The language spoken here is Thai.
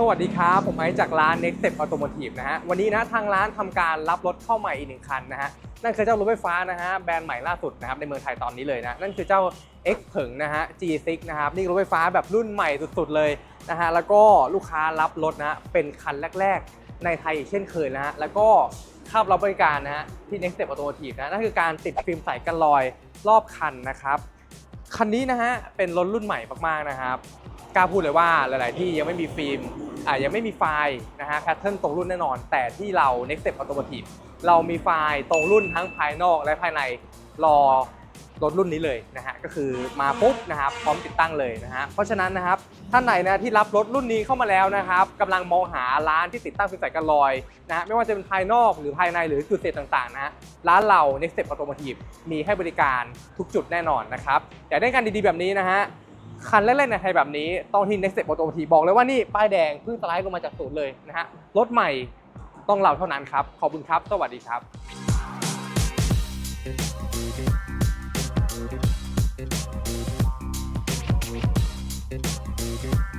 สวัสดีครับ ผมไอซ์จากร้าน Next Step Automotive นะฮะ วันนี้นะทางร้านทำการรับรถเข้าใหม่อีกหนึ่งคันนะฮะ นั่นคือเจ้ารถไฟฟ้านะฮะแบรนด์ใหม่ล่าสุดนะครับในเมืองไทยตอนนี้เลยนะ นั่นคือเจ้า X เผิงนะฮะ G6 นะครับ นี่รถไฟฟ้าแบบรุ่นใหม่สุดๆเลยนะฮะ แล้วก็ลูกค้ารับรถนะเป็นคันแรกๆ ในไทยเช่นเคยนะฮะ แล้วก็เข้ารับบริการนะฮะที่ Next Step Automotive นะนั่นคือการติดฟิล์มใสกันรอยรอบคันนะครับคันนี้นะฮะเป็นรถรุ่นใหม่มากๆนะครับกล้าพูดเลยว่าหลาย ๆ ที่ยังไม่มีฟิล์ม อ่ายังไม่มีไฟล์นะฮะแพทเทิร์นตรงรุ่นแน่นอน แต่ที่เรา Next Step Automotive เรามีไฟล์ตรงรุ่นทั้งภายนอกและภายในรอรถรุ่นนี้เลยนะฮะก็คือมาปุ๊บนะครับพร้อมติดตั้งเลยนะฮะเพราะฉะนั้นนะครับท่านไหนนะที่รับรถรุ่นนี้เข้ามาแล้วนะครับกำลังมองหาร้านที่ติดตั้งฟิล์มใสกันรอยนะฮะไม่ว่าจะเป็นภายนอกหรือภายในหรือจุดเด่นต่างๆนะฮะร้านเรา Next Step Automotive มีให้บริการทุกจุดแน่นอนนะครับอยากได้การดีๆแบบนี้นะฮะ คันแรกๆในไทยแบบนี้ต้องที่ Next Step Auto T บอกเลยว่านี่ป้ายแดงเพิ่งสไลด์ลงมาจากศูนย์เลยนะฮะรถใหม่ต้องเราเท่านั้นครับ ขอบคุณครับ สวัสดีครับ Thank.